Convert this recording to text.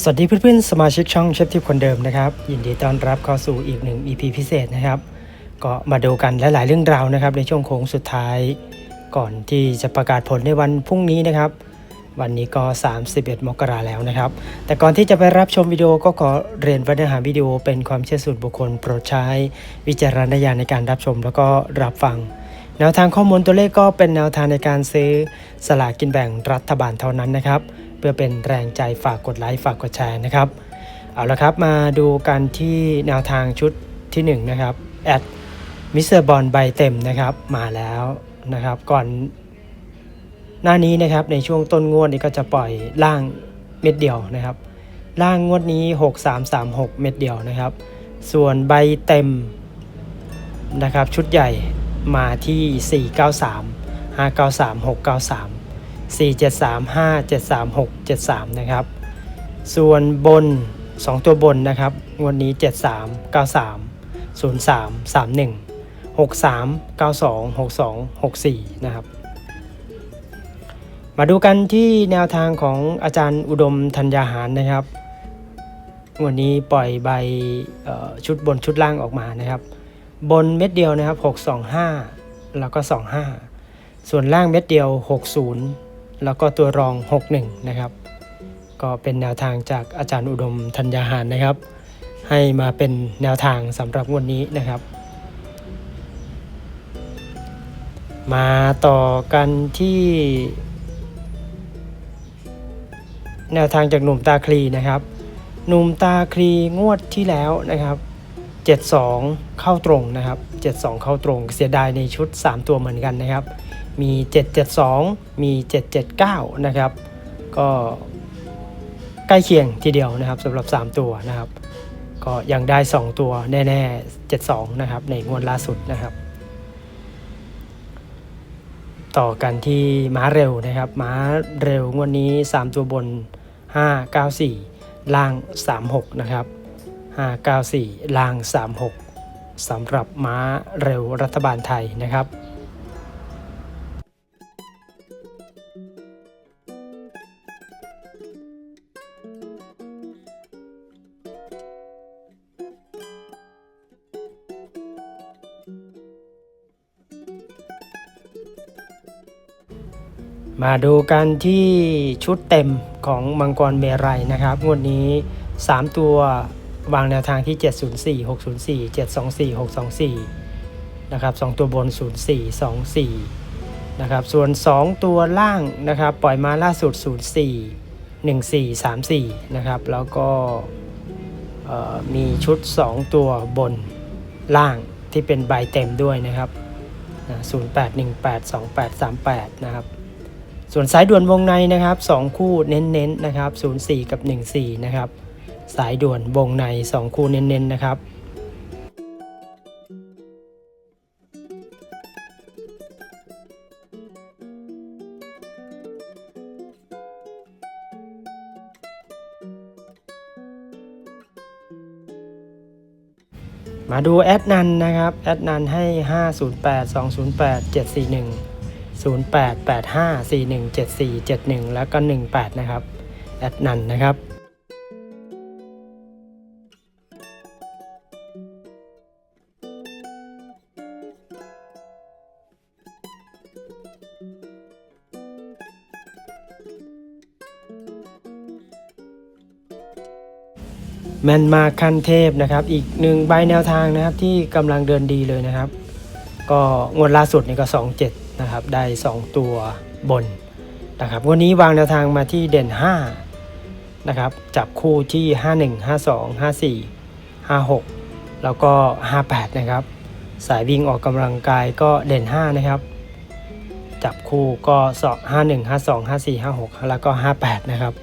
สวัสดีเพื่อนๆ สมาชิกช่องเชฟทิพคนเดิมนะครับ ยินดีต้อนรับเข้าสู่อีกหนึ่ง EP พิเศษนะครับ ก็มาดูกันหลายๆเรื่องราวนะครับ ในช่วงโค้งสุดท้าย ก่อนที่จะประกาศผลในวันพรุ่งนี้นะครับ วันนี้ก็ 31 มกราแล้วนะครับ แต่ก่อนที่จะไปรับชมวิดีโอก็ขอเรียนว่าเนื้อหาวิดีโอเป็นความเชื่อส่วนบุคคลโปรดใช้วิจารณญาณในการรับชมแล้วก็รับฟัง แนวทางข้อมูลตัวเลขก็เป็นแนวทางในการซื้อสลากกินแบ่งรัฐบาลเท่านั้นนะครับ เพื่อเป็นแรงใจฝากกดไลค์ฝากกดแชร์นะครับ เอาละครับมาดูกันที่แนวทางชุดที่ 1 นะครับแอดมิสเตอร์บอลใบเต็มนะครับมาแล้วนะครับก่อนหน้านี้นะครับในช่วงต้นงวดนี้ก็จะปล่อยล่างเม็ดเดียวนะครับ ล่างงวดนี้ 6336 เม็ดเดียวนะครับ ส่วนใบเต็มนะครับชุดใหญ่ มาที่ 493 593 693 473 573 673 นะครับ ส่วนบน 2 ตัวบนนะครับ งวดนี้ 73 93 03 31 63 92 62 64 นะครับ มาดูกันที่แนวทางของอาจารย์อุดมธัญญาหารนะครับ วันนี้ปล่อยใบชุดบนชุดล่างออกมานะครับ บนเม็ดเดียวนะครับ 625 แล้วก็ 25 ส่วนล่างเม็ดเดียว 60 แล้วก็ตัวรอง 61 นะครับ ก็เป็นแนวทางจากอาจารย์อุดมธัญญาหารนะครับ ให้มาเป็นแนวทางสำหรับงวดนี้นะครับ มาต่อกันที่แนวทางจากหนุ่มตาคลีนะครับ หนุ่มตาคลีงวดที่แล้วนะครับ 72 เข้าตรงนะครับ 72 เข้าตรง เสียดายในชุด 3 ตัวเหมือนกันนะครับ มี 772 มี 779 นะครับ ก็ใกล้เคียงทีเดียวนะครับสำหรับ 3 ตัวนะครับ ก็ยังได้ 2 ตัวแน่ๆ 72 นะครับ ในงวดล่าสุดนะครับ ต่อกันที่ม้าเร็วนะครับม้าเร็วงวดนี้ 3 ตัวบน 594 ล่าง 36 นะครับ 594ล่าง 36สำหรับม้าเร็วรัฐบาลไทยนะครับมาดูกันที่ชุดเต็มของมังกรเมรัยนะครับ งวดนี้ 3 ตัว วางแนวทางที่ 704 604 724 624 นะครับ 2 ตัวบน 04 24 นะครับ ส่วน 2 ตัวล่างนะครับ ปล่อยมาล่าสุด 04 14 34 นะครับ แล้วก็มีชุด 2 ตัวบนล่างที่เป็นใบเต็มด้วยนะครับนะ0818 2838 นะครับ ส่วนสายด่วนวงในนะครับ 2 คู่เน้นๆนะครับ 04 กับ 14 นะครับ สายด่วนวงใน 2 คู่เน้นๆนะครับมาดูแอดนันนะครับ แอดนันให้ 508 208 741 0885417471 แล้วก็ 18 นะครับ แอดนันนะครับ แมนมาคันเทพนะครับ อีกหนึ่งใบแนวทางนะครับที่กำลังเดินดีเลยนะครับ ก็งวดล่าสุดนี่ก็ 27 นะครับ ได้ 2 ตัวบนนะครับวันนี้วางแนวทางมาที่เด่น 5 นะครับ จับคู่ที่ 51 52 54 56 แล้วก็ 58 นะครับ สายวิ่งออกกำลังกายก็เด่น 5 นะครับ จับคู่ก็2 51 52 54 56 แล้วก็ 58 นะครับ